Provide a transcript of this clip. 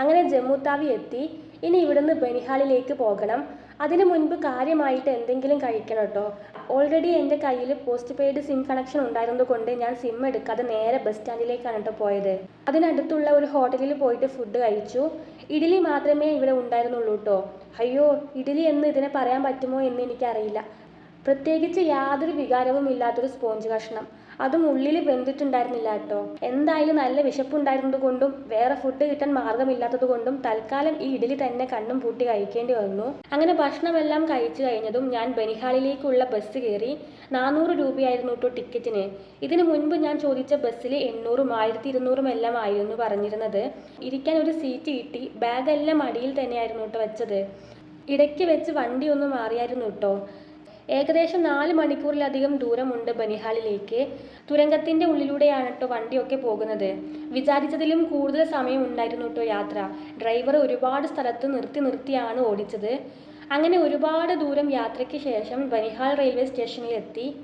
അങ്ങനെ ജമ്മുത്താവി എത്തി. ഇനി ഇവിടുന്ന് ബനിഹാളിലേക്ക് പോകണം. അതിനു മുൻപ് കാര്യമായിട്ട് എന്തെങ്കിലും കഴിക്കണം കേട്ടോ. ഓൾറെഡി എന്റെ കയ്യിൽ പോസ്റ്റ് പെയ്ഡ് സിം കണക്ഷൻ ഉണ്ടായിരുന്നതുകൊണ്ട് ഞാൻ സിം എടുക്കാതെ നേരെ ബസ് സ്റ്റാൻഡിലേക്കാണ് കേട്ടോ പോയത്. അതിനടുത്തുള്ള ഒരു ഹോട്ടലിൽ പോയിട്ട് ഫുഡ് കഴിച്ചു. ഇഡ്ഡലി മാത്രമേ ഇവിടെ ഉണ്ടായിരുന്നുള്ളൂ കേട്ടോ അയ്യോ ഇഡ്ഡലി എന്ന് ഇതിനെ പറയാൻ പറ്റുമോ എന്ന് എനിക്കറിയില്ല. പ്രത്യേകിച്ച് യാതൊരു വികാരവും ഇല്ലാത്തൊരു സ്പോഞ്ച് കഷ്ണം. അതും ഉള്ളിൽ വെന്തിട്ടുണ്ടായിരുന്നില്ല കേട്ടോ. എന്തായാലും നല്ല വിശപ്പുണ്ടായിരുന്നത് കൊണ്ടും വേറെ ഫുഡ് കിട്ടാൻ മാർഗമില്ലാത്തത് കൊണ്ടും തൽക്കാലം ഈ ഇഡലി തന്നെ കണ്ണും പൂട്ടി കഴിക്കേണ്ടി വന്നു. അങ്ങനെ ഭക്ഷണമെല്ലാം കഴിച്ചു കഴിഞ്ഞതും ഞാൻ ബനിഹാളിലേക്കുള്ള ബസ് കയറി നാനൂറ് രൂപയായിരുന്നു കേട്ടോ ടിക്കറ്റിന് ഇതിനു മുൻപ് ഞാൻ ചോദിച്ച ബസ്സിൽ എണ്ണൂറും ആയിരത്തി ഇരുന്നൂറും എല്ലാം ആയിരുന്നു പറഞ്ഞിരുന്നത്. ഇരിക്കാൻ ഒരു സീറ്റ് കിട്ടി ബാഗെല്ലാം അടിയിൽ തന്നെയായിരുന്നു കേട്ടോ വെച്ചത്. ഇടയ്ക്ക് വെച്ച് വണ്ടി ഒന്ന് മാറിയായിരുന്നു കേട്ടോ ഏകദേശം നാല് മണിക്കൂറിലധികം ദൂരമുണ്ട് ബനിഹാലിലേക്ക് തുരങ്കത്തിന്റെ ഉള്ളിലൂടെയാണ് കേട്ടോ വണ്ടിയൊക്കെ പോകുന്നത്. വിചാരിച്ചതിലും കൂടുതൽ സമയം ഉണ്ടായിരുന്നു കേട്ടോ യാത്ര. ഡ്രൈവർ ഒരുപാട് സ്ഥലത്ത് നിർത്തി നിർത്തിയാണ് ഓടിച്ചത്. അങ്ങനെ ഒരുപാട് ദൂരം യാത്രയ്ക്ക് ശേഷം ബനിഹാൽ റെയിൽവേ സ്റ്റേഷനിലെത്തി.